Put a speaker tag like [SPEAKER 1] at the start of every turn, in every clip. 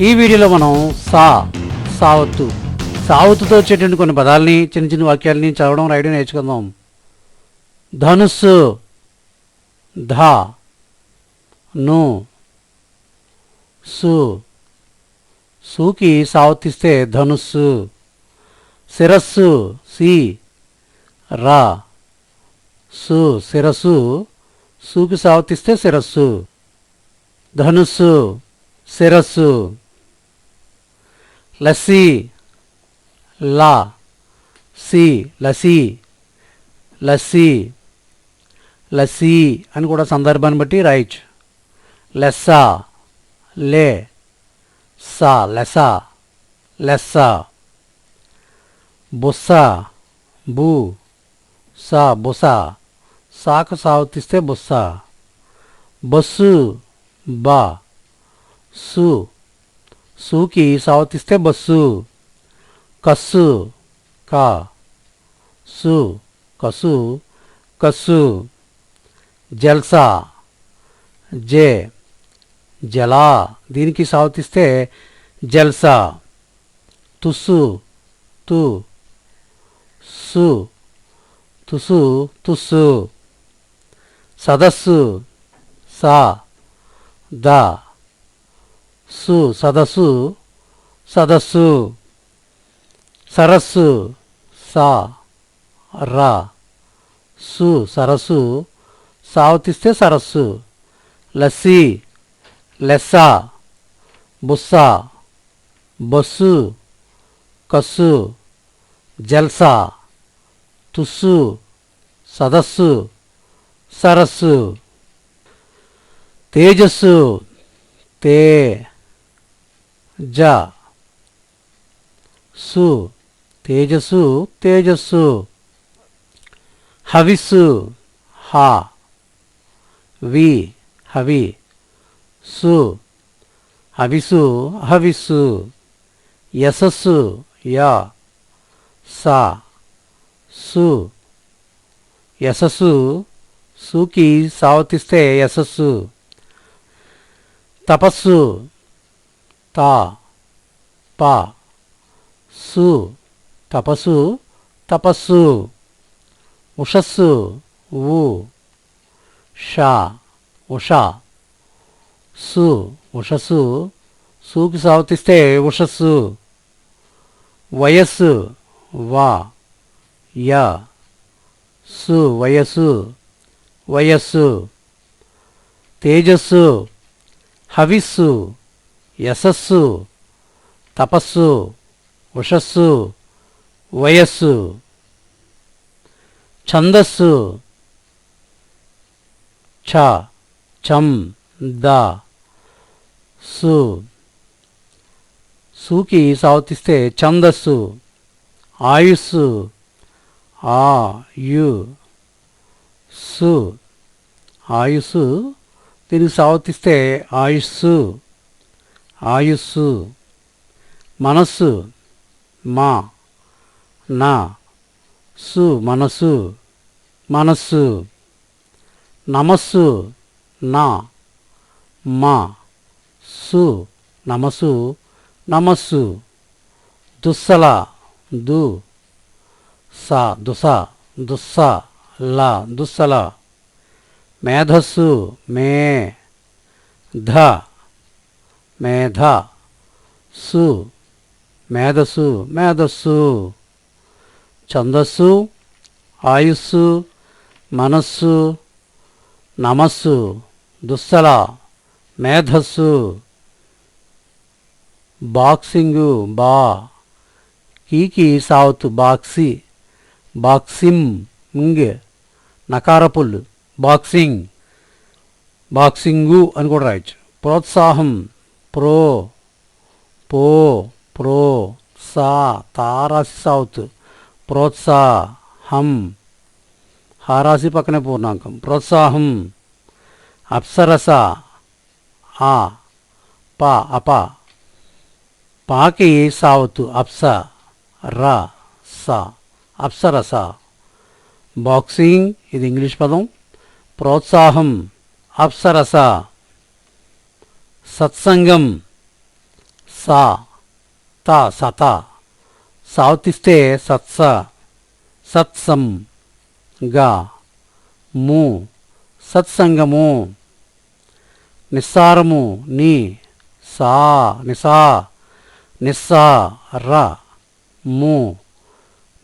[SPEAKER 1] ఈ వీడియోలో మనం సా సావత్తు. సావత్తుతో వచ్చేటువంటి కొన్ని పదాలని చిన్న చిన్న వాక్యాలని చదవడం రాయడం నేర్చుకుందాం. ధనుస్సు ధ ను సు. సుకి సావత్తిస్తే ధనుస్సు. శిరస్సు సి రా. సు శిరస్సు. సుకి సావత్తిస్తే శిరస్సు. ధనుస్సు శిరస్సు. లస్సీ లా సి లసీ లస్సీ లస్సీ అని కూడా సందర్భాన్ని బట్టి రాయొచ్చు. లెస్సా లే. సా లెసా లెస్సా బుస్స బూ సా బుస సాకు సావతిస్తే బుస్స బస్సు బా. సు. సుకి సావతిస్తే బస్సు కస్సు కా సు కసు కస్సు జల్సా జే జలా దీనికి సావతిస్తే జల్సా తుస్సు తు సు తుసు తుస్సు సదస్సు సా ద సు సదస్సు సదస్సు సరస్సు సా రా సు సరస్సు సావతిస్తే సరస్సు లస్సి లెస్స బుస్స బస్సు కస్సు జల్సా తుస్సు సదస్సు సరస్సు తేజస్సు తే జ. సు. తేజస్సు తేజస్సు. హవిస్సు హా. వి. హవి. సు. హవిసు హవిస్సు. యశస్సు యా. సా. సు. యశస్సు. సుకి సావతిస్తే యశస్సు. తపస్సు తా ప సు తపస్సు తపస్సు. ఉషస్సు ఉ ష ఉషా. సు ఉషస్సు. సూకి సావతిస్తే ఉషస్సు. వయస్సు వా. య. సు వయస్సు. వయస్సు. తేజస్సు హవిస్సు. యశస్సు తపస్సు ఉషస్సు వయస్సు ఛందస్సు ఛ చం ద సు. సుకి సావతిస్తే ఛందస్సు ఆయుస్సు ఆ యు. సు. ఆయుస్సు. తిరిగి సావతిస్తే ఆయుస్సు. ఆయుస్సు మనస్సు మా నా సు మనస్సు మనస్సు నమస్సు నా మా సు నమస్సు నమస్సు దుస్సల దు సా దుస దుస్స ల దుస్సల మేధస్సు మే ధ మేధ సు మేధస్సు మేధస్సు ఛందస్సు ఆయుస్సు మనస్సు నమస్సు దుస్సల మేధస్సు బాక్సింగు బా కీకి సావుతు బాక్సి బాక్సింగ్ ఇంగ్ నకారపుల్లు బాక్సింగ్ బాక్సింగు అని కూడా రాయొచ్చు. ప్రోత్సాహం ప్రో పో ప్రో సా తారాసి సౌత్ ప్రోత్సాహం హారాసి పక్కనే పూర్ణాంకం. ప్రోత్సాహం అప్సరస ఆ ప అప. పాకి సావుతు అప్స ర స అప్సరస. బాక్సింగ్ ఇది ఇంగ్లీష్ పదం. ప్రోత్సాహం అప్సరస. సత్సంగం సా త సత. సావతిస్తే సత్స సత్సం గా. ము సత్సంగము. నిస్సారము ని సా నిసా. నిస్సా ర ము.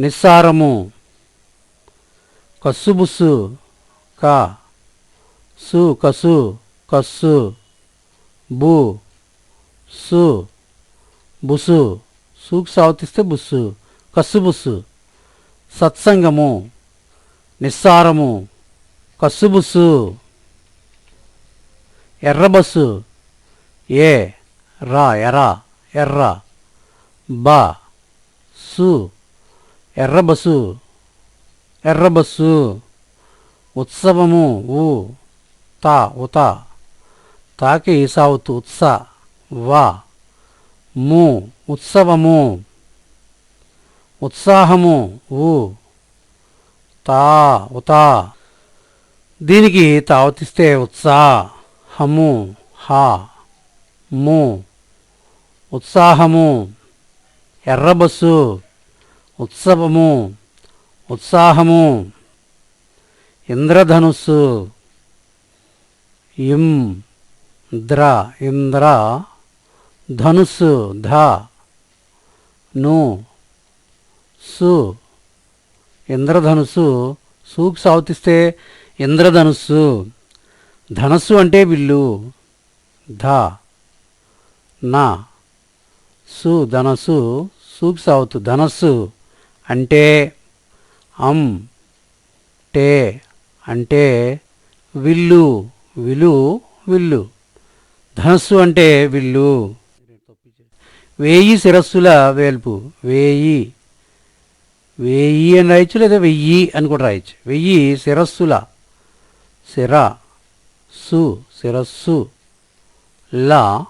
[SPEAKER 1] నిస్సారము. కస్సుబుస్సు క. సు కసు కస్సు. బు సు బుసు. సూకు సావతిస్తే బుస్సు కస్సు బుస్సు. సత్సంగము నిస్సారము కస్సుబుస్సు ఎర్రబస్సు ఏ రా ఎర ఎర్ర. బ సు ఎర్రబస్సు ఎర్రబస్సు ఉత్సవము ఉ తా ఉత. తాకి సావుతు ఉత్స. వా. ము. ఉత్సవము. ఉత్సాహము. ఊ. తా. ఉతా. దీనికి తావతిస్తే ఉత్సాహము హా. ము. ఉత్సాహము. ఎర్రబస్సు. ఉత్సవము. ఉత్సాహము. ఇంద్రధనుస్సు. ఇం ద్ర ఇంద్ర ధనుస్సు ధ ను సు ఇంద్రధనుస్సు సూకు సావతిస్తే ఇంద్రధనుస్సు ధనస్సు అంటే విల్లు ధ నా సు ధనస్సు సూకు సావుతు ధనస్సు అంటే అం టే అంటే విల్లు విలు విల్లు ధనస్సు అంటే విల్లు. వేయి శిరస్సుల వేల్పు. వేయి. వేయి అని రాయొచ్చు లేదా వెయ్యి అని కూడా రాయొచ్చు. వెయ్యి శిరస్సుల. శిర. సు. శిరస్సు. లా.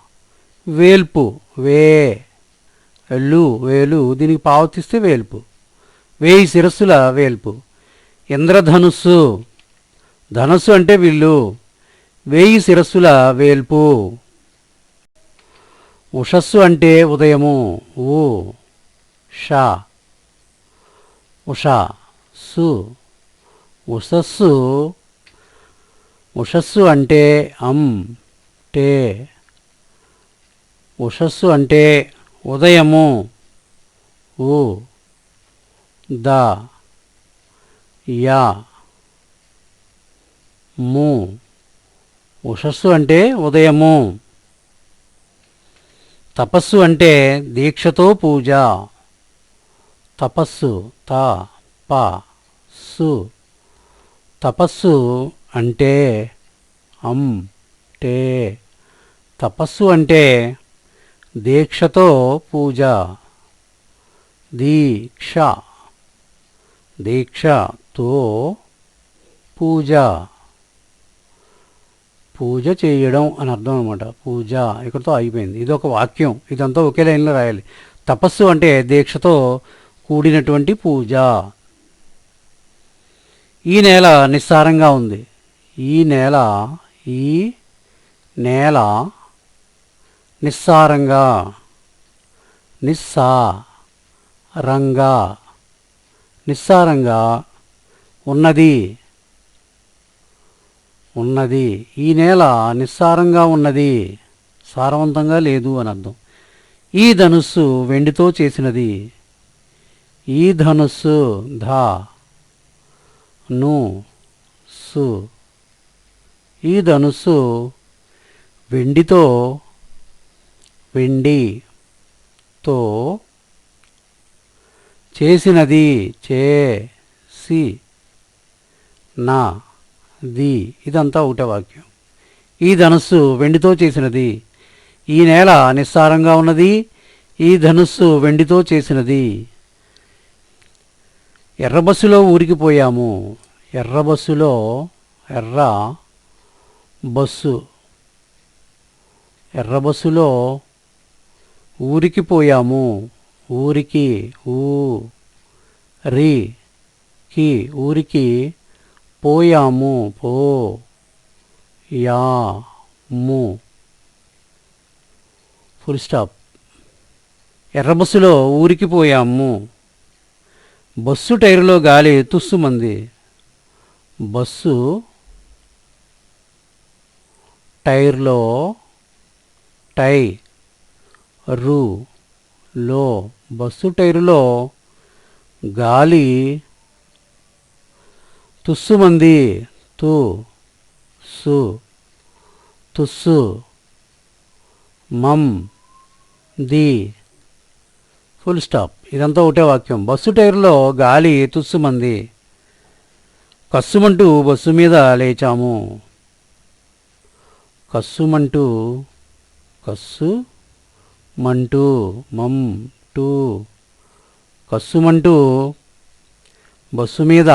[SPEAKER 1] వేల్పు. వే. లు. వేలు. దీనికి పావతిస్తే వేల్పు. వేయి శిరస్సుల వేల్పు. ఇంద్రధనుస్సు. ధనుస్సు అంటే విల్లు. వేయి శిరస్సుల వేల్పు. ఉషస్సు అంటే ఉదయము. ఊ. షా. ఉషా. సు. ఉషస్సు. ఉషస్సు అంటే అం. టే. ఉషస్సు అంటే ఉదయము. ఉ ద. యా. ము. ఉషస్సు అంటే ఉదయము. తపస్సు అంటే దీక్షతో పూజ. తపస్సు త ప సు. తపస్సు అంటే అం టే. తపస్సు అంటే దీక్షతో పూజ. దీక్ష. దీక్షతో పూజ. పూజ చేయడం అని అర్థం అనమాట పూజ ఇక్కడతో అయిపోయింది ఇది ఒక వాక్యం. ఇదంతా ఒకే లైన్లో రాయాలి. తపస్సు అంటే దీక్షతో కూడినటువంటి పూజ. ఈ నేల నిస్సారంగా ఉంది. ఈ నేల ఈ నేల నిస్సారంగా నిస్సా రంగా నిస్సారంగా ఉన్నది. ఉన్నది. ఈ నేల నిస్సారంగా ఉన్నది. సారవంతంగా లేదు అని అర్థం. ఈ ధనుస్సు వెండితో చేసినది. ఈ ధనుస్సు ధా ను సు. ఈ ధనుస్సు వెండితో వెండితో చేసినది. చే సి నా. ది. ఇదంతా ఒకటే వాక్యం. ఈ ధనుస్సు వెండితో చేసినది. ఈ నేల నిస్సారంగా ఉన్నది. ఈ ధనుస్సు వెండితో చేసినది. ఎర్ర బస్సులో ఊరికి పోయాము. ఎర్ర బస్సులో ఎర్ర బస్సు. ఎర్ర బస్సులో ఊరికి పోయాము. ఊరికి ఊ రి కి ఊరికి పోయాము పో. యా ము. ఫుల్ స్టాప్ ఎర్ర బస్సులో ఊరికి పోయాము. బస్సు టైరులో గాలి తుస్సుమంది. బస్సు టైర్లో టై రు. లో బస్సు టైరులో గాలి తుస్సుమంది తు సు తుస్సు మమ్ ది. Full stop. ఇదంతా ఒకటే వాక్యం. బస్సు టైర్లో గాలి తుస్సుమంది కస్సుమంటూ బస్సు మీద లేచాము. కస్సుమంటూ కస్సు మంటూ మమ్ టూ. కస్సుమంటూ బస్సు మీద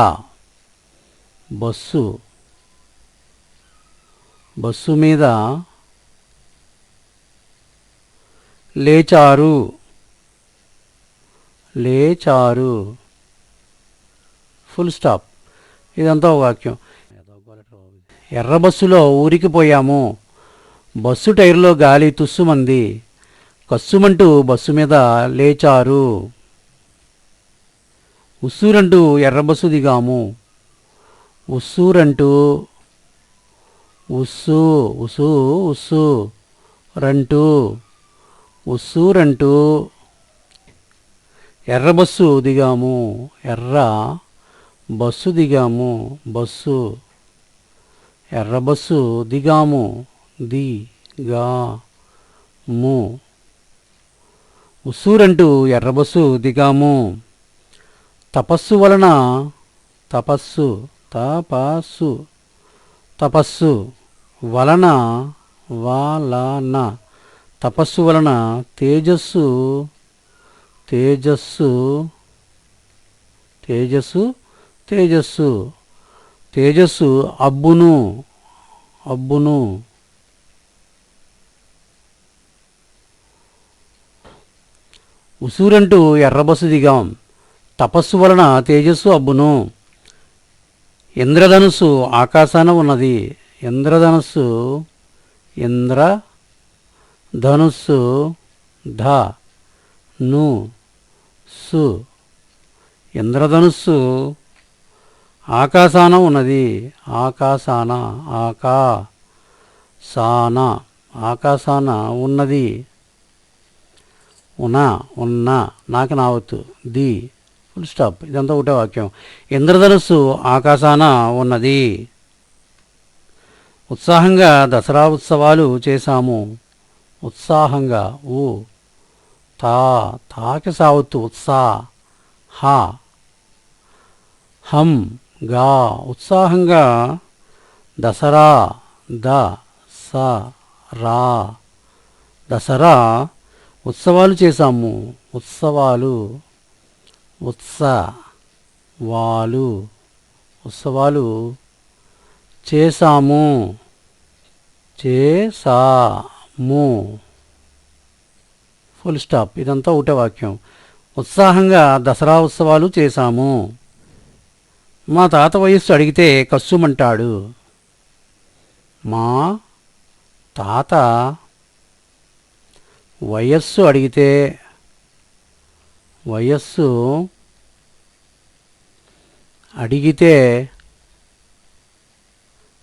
[SPEAKER 1] బస్సు. బస్సు మీద లేచారు. లేచారు. Full stop. ఇదంతా ఒక వాక్యం. ఎర్ర బస్సులో ఊరికి పోయాము. బస్సు టైర్లో గాలి తుస్సుమంది. కస్సుమంటూ బస్సు మీద లేచారు. ఉస్సురంటూ ఎర్ర బస్సు దిగాము. ఉస్సూరంటూ ఉస్సు ఉసు ఉస్సు రంటూ ఉస్సూరంటూ ఎర్ర బస్సు దిగాము ఎర్ర బస్సు దిగాము బస్సు ఎర్ర బస్సు దిగాము ది గా ము ఉస్సూరంటూ ఎర్ర బస్సు దిగాము. తపస్సు వలన తపస్సు తపస్సు. తపస్సు వలన వలన. తపస్సు వలన తేజస్సు. తేజస్సు. తేజస్సు తేజస్సు. తేజస్సు అబ్బును. అబ్బును. ఉసూరంటూ ఎర్రబస్సు దిగాం. తపస్సు వలన తేజస్సు అబ్బును. ఇంద్రధనుస్సు ఆకాశాన ఉన్నది. ఇంద్రధనుస్సు ఇంద్ర ధనుస్సు ధ ను సు. ఇంద్రధనుస్సు ఆకాశాన ఉన్నది. ఆకాశాన ఆకా సాన ఆకాశాన ఉన్నది. ఉన ఉన్న నాకు నావత్తు. ది. ఫుల్ స్టాప్ ఇదంతా ఒకటే వాక్యం. ఇంద్రధనుస్సు ఆకాశాన ఉన్నది. ఉత్సాహంగా దసరా ఉత్సవాలు చేశాము. ఉత్సాహంగా ఊ. తా తాకి సావత్తు ఉత్సా హ. హం గా. ఉత్సాహంగా దసరా ద స రా. దసరా ఉత్సవాలు చేశాము. ఉత్సవాలు. ఉత్సవాలు ఉత్సవాలు చేసాము చేసాము ఫుల్ స్టాప్ ఇదంతా ఒకటే వాక్యం. ఉత్సాహంగా దసరా ఉత్సవాలు చేశాము. మా తాత వయస్సు అడిగితే కస్సుమంటాడు. మా తాత వయస్సు అడిగితే వయస్సు అడిగితే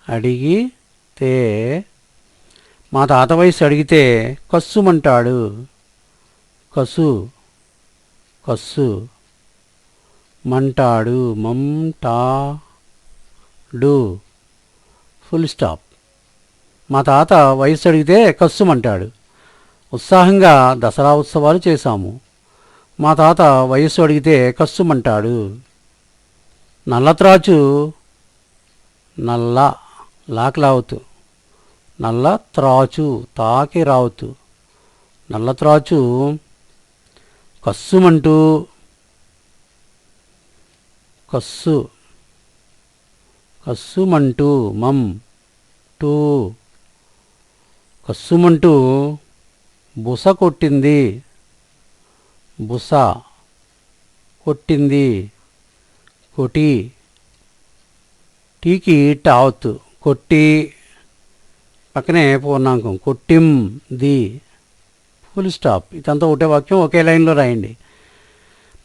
[SPEAKER 1] అడిగితే మా తాత వయస్సు అడిగితే కస్సుమంటాడు. కసు కస్సు మంటాడు మంటాడు. ఫుల్ స్టాప్ మా తాత వయస్సు అడిగితే కస్సుమంటాడు. ఉత్సాహంగా దసరా ఉత్సవాలు చేశాము. మా తాత వయస్సు అడిగితే కస్సుమంటాడు. నల్లత్రాచు నల్ల లాకి నల్ల త్రాచు తాకి రావతు నల్ల త్రాచు కస్సుమంటూ కస్సు కస్సుమంటూ మం టూ. కస్సుమంటూ బుస కొట్టింది. బుస. కొట్టింది. కొటి. టీకి టావత్ కొట్టి. పక్కనే పూర్ణాంకం. కొట్టిం ది. Full stop. ఇదంతా ఒకటే వాక్యం ఒకే లైన్లో రాయండి.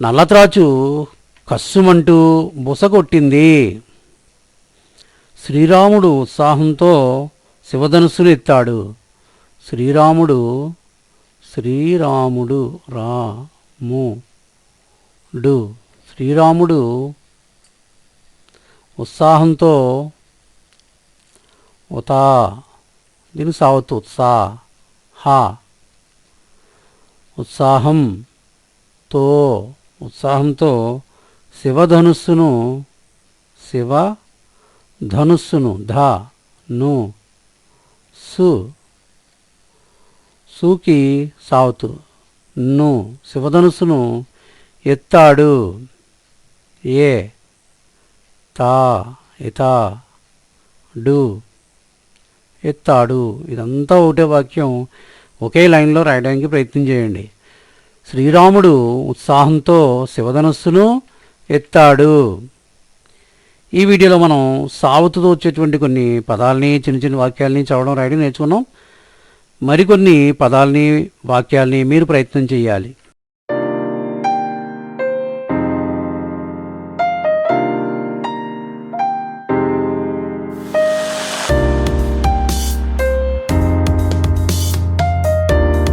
[SPEAKER 1] నల్లత్రాచు కస్సుమంటూ బుస కొట్టింది. శ్రీరాముడు ఉత్సాహంతో శివధనుస్సును ఎత్తాడు. శ్రీరాముడు శ్రీరాముడు రా. రాము డు. శ్రీరాముడు ఉత్సాహంతో ఉతా. దీని సావత్తు ఉత్సా. హా. ఉత్సాహం తో ఉత్సాహంతో శివధనుస్సును శివ ధనుస్సును ధ ను సు సూకి సావుతు ను శివధనుసును ఎత్తాడు. ఏ తా ఇతా డు ఎత్తాడు. ఇదంతా ఒకటే వాక్యం. ఒకే లైన్లో రాయడానికి ప్రయత్నం చేయండి. శ్రీరాముడు ఉత్సాహంతో శివధనస్సును ఎత్తాడు. ఈ వీడియోలో మనం సావుతుతో వచ్చేటువంటి కొన్ని పదాలని చిన్న చిన్న వాక్యాలని చదవడం రాయడం నేర్చుకున్నాం. మరికొన్ని పదాలని వాక్యాల్ని మీరు ప్రయత్నం చేయాలి.